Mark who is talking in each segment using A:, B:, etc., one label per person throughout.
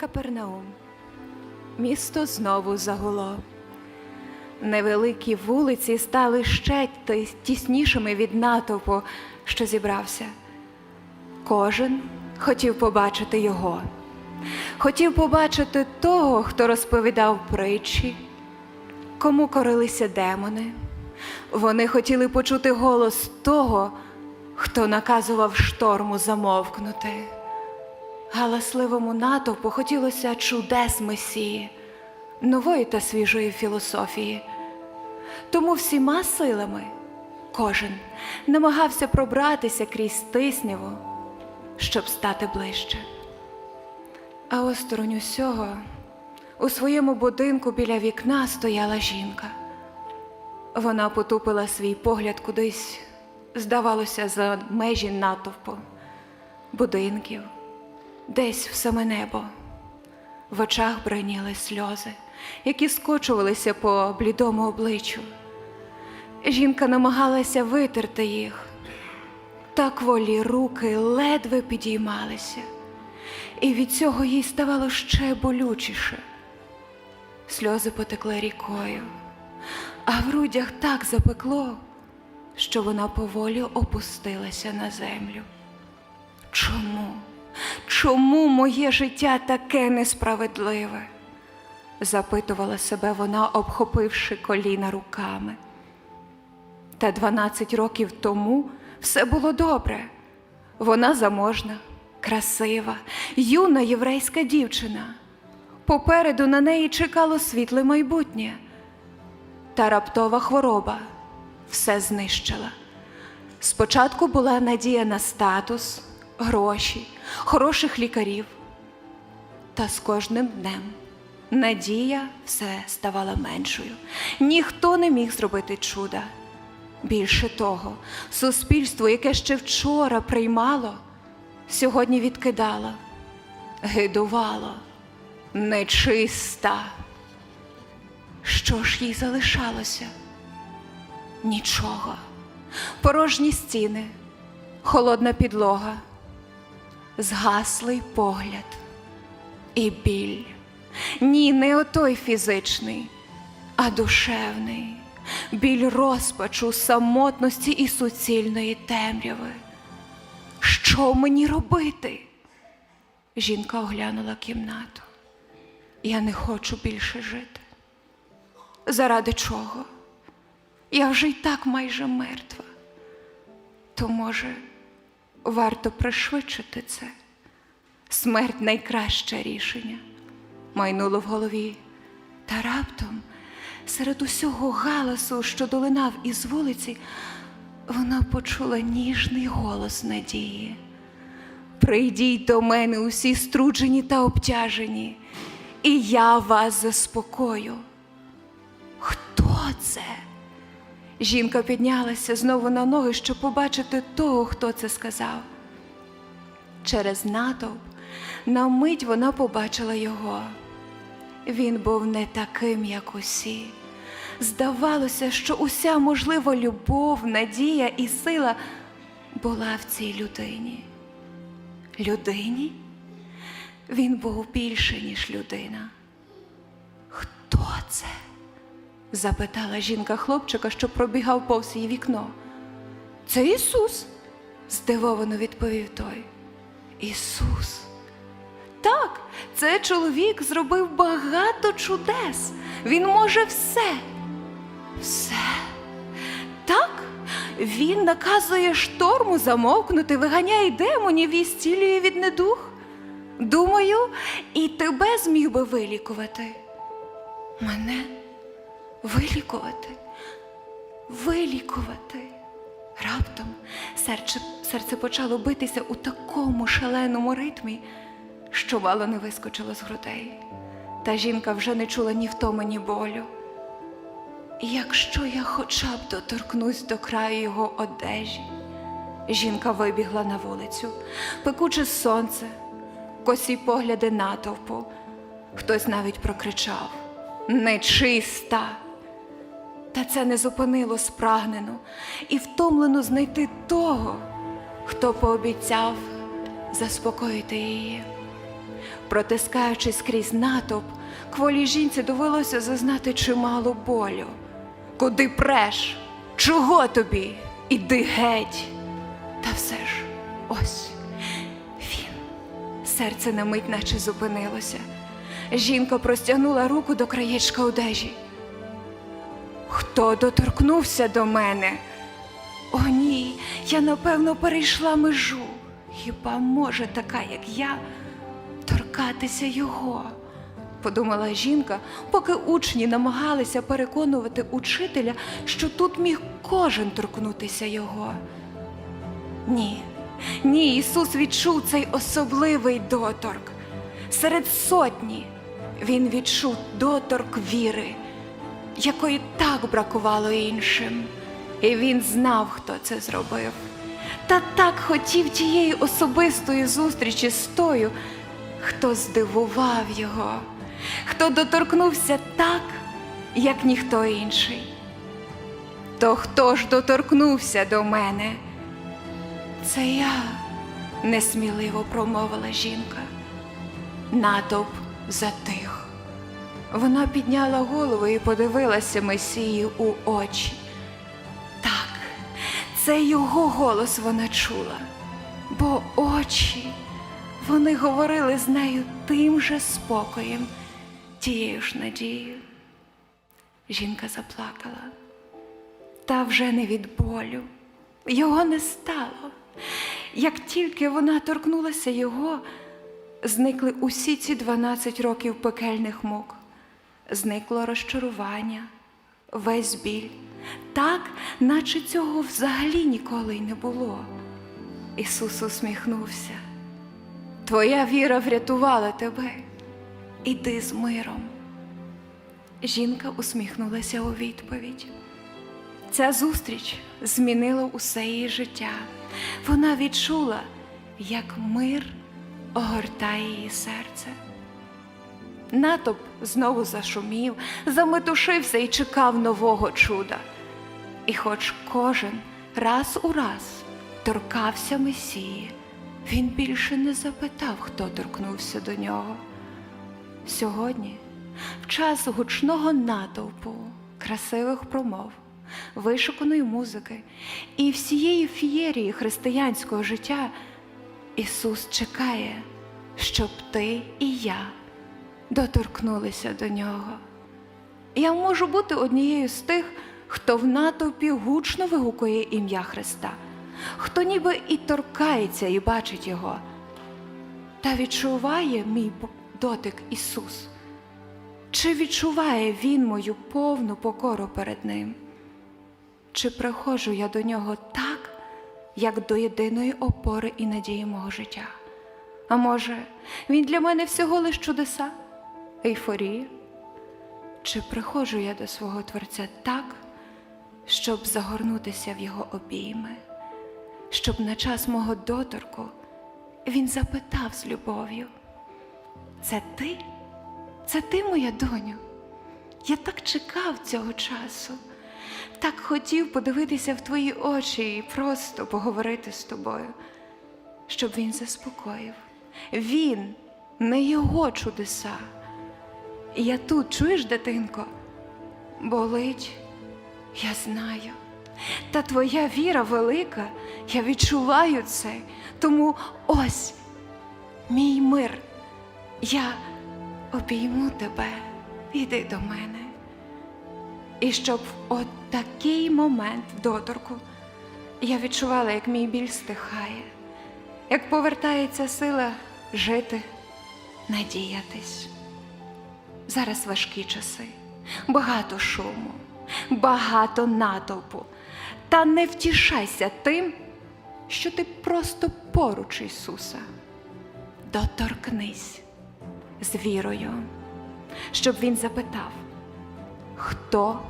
A: Капернаум. Місто знову загуло. Невеликі вулиці стали ще тіснішими від натовпу, що зібрався. Кожен хотів побачити його, хотів побачити того, хто розповідав притчі, кому корилися демони. Вони хотіли почути голос того, хто наказував шторму замовкнути. Галасливому натовпу хотілося чудес Месії, нової та свіжої філософії. Тому всіма силами кожен намагався пробратися крізь тисняву, щоб стати ближче. А осторонь усього у своєму будинку біля вікна стояла жінка. Вона потупила свій погляд кудись, здавалося, за межі натовпу, будинків, десь в саме небо. В очах браніли сльози, які скочувалися по блідому обличчю. Жінка намагалася витерти їх, та кволі руки ледве підіймалися, і від цього їй ставало ще болючіше. Сльози потекли рікою, а в грудях так запекло, що вона поволі опустилася на землю. Чому? Чому моє життя таке несправедливе? запитувала себе вона, обхопивши коліна руками. Та 12 років тому все було добре. Вона заможна, красива, юна єврейська дівчина. Попереду на неї чекало світле майбутнє. Та раптова хвороба все знищила. Спочатку була надія на статус, гроші, хороших лікарів. Та з кожним днем надія все ставала меншою. Ніхто не міг зробити чуда. Більше того, суспільство, яке ще вчора приймало, сьогодні відкидало, гидувало, нечиста. Що ж їй залишалося? Нічого. Порожні стіни, холодна підлога, згаслий погляд і біль. Ні, не отой фізичний, а душевний, біль розпачу, самотності і суцільної темряви. Що мені робити? Жінка оглянула кімнату. Я не хочу більше жити. Заради чого? Я вже й так майже мертва. То, може, варто пришвидшити це. Смерть найкраще рішення. Майнуло в голові. Та раптом, серед усього галасу, що долинав із вулиці, вона почула ніжний голос надії. Прийдіть до мене усі струджені та обтяжені, і я вас заспокою. Хто це? Жінка піднялася знову на ноги, щоб побачити того, хто це сказав. Через натовп на мить вона побачила його. Він був не таким, як усі. Здавалося, що уся можлива любов, надія і сила була в цій людині. Людині? Він був більше, ніж людина. Хто це? Запитала жінка хлопчика, що пробігав повз її вікно. Це Ісус, здивовано відповів той. Ісус. Так, це чоловік зробив багато чудес. Він може все. Все. Так, він наказує шторму замовкнути, виганяє демонів і зцілює від недух. Думаю, і тебе зміг би вилікувати. Мене вилікувати, вилікувати. Раптом серце, серце почало битися у такому шаленому ритмі, що мало не вискочило з грудей. Та жінка вже не чула ні втоми, ні болю. Якщо я хоча б доторкнусь до краю його одежі, жінка вибігла на вулицю, пекуче сонце, косі погляди натовпу. Хтось навіть прокричав Нечиста! Та це не зупинило спрагнену і втомлену знайти того, хто пообіцяв заспокоїти її. Протискаючись крізь натовп, кволій жінці довелося зазнати чимало болю. Куди преш? Чого тобі? Іди геть. Та все ж, ось він. Серце на мить наче зупинилося. Жінка простягнула руку до краєчка одежі. Хто доторкнувся до мене? О, ні, я напевно перейшла межу. Хіба може така, як я, торкатися його? подумала жінка, поки учні намагалися переконувати учителя, що тут міг кожен торкнутися його. Ні, ні, Ісус відчув цей особливий доторк. Серед сотні Він відчув доторк віри, якої так бракувало іншим. І він знав, хто це зробив. Та так хотів тієї особистої зустрічі з тою, хто здивував його, хто доторкнувся так, як ніхто інший. То хто ж доторкнувся до мене? Це я, несміливо промовила жінка. Натовп затих. Вона підняла голову і подивилася Месії у очі. Так, це його голос вона чула, бо очі вони говорили з нею тим же спокоєм, тією ж надією. Жінка заплакала, та вже не від болю. Його не стало. Як тільки вона торкнулася його, зникли усі ці 12 років пекельних мук, зникло розчарування, весь біль, так, наче цього взагалі ніколи й не було. Ісус усміхнувся. Твоя віра врятувала тебе. Іди з миром. Жінка усміхнулася у відповідь. Ця зустріч змінила усе її життя. Вона відчула, як мир огортає її серце. Натовп знову зашумів, заметушився і чекав нового чуда. І хоч кожен раз у раз торкався Месії, він більше не запитав, хто торкнувся до нього. Сьогодні, в час гучного натовпу, красивих промов, вишуканої музики і всієї фієрії християнського життя, Ісус чекає, щоб ти і я доторкнулися до нього. Я можу бути однією з тих, хто в натовпі гучно вигукує ім'я Христа, хто ніби і торкається і бачить Його, та відчуває мій дотик Ісус. Чи відчуває Він мою повну покору перед Ним? Чи приходжу я до нього так, як до єдиної опори і надії мого життя? А може, він для мене всього лиш чудеса, ейфорія? Чи приходжу я до свого Творця так, щоб загорнутися в його обійми, щоб на час мого доторку він запитав з любов'ю: Це ти? Це ти, моя доню? Я так чекав цього часу, так хотів подивитися в твої очі і просто поговорити з тобою, щоб він заспокоїв. Він, не його чудеса. Я тут, чуєш, дитинко, болить, я знаю. Та твоя віра велика, я відчуваю це. Тому ось мій мир. Я обійму тебе, іди до мене. І щоб в от такий момент доторку я відчувала, як мій біль стихає, як повертається сила жити, надіятись. Зараз важкі часи, багато шуму, багато натовпу. Та не втішайся тим, що ти просто поруч Ісуса. Доторкнись з вірою, щоб Він запитав, хто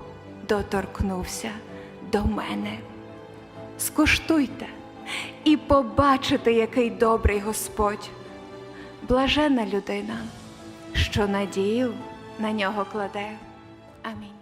A: доторкнувся до мене. Скуштуйте і побачите, який добрий Господь. Блажена людина, що надію на нього кладе. Амінь.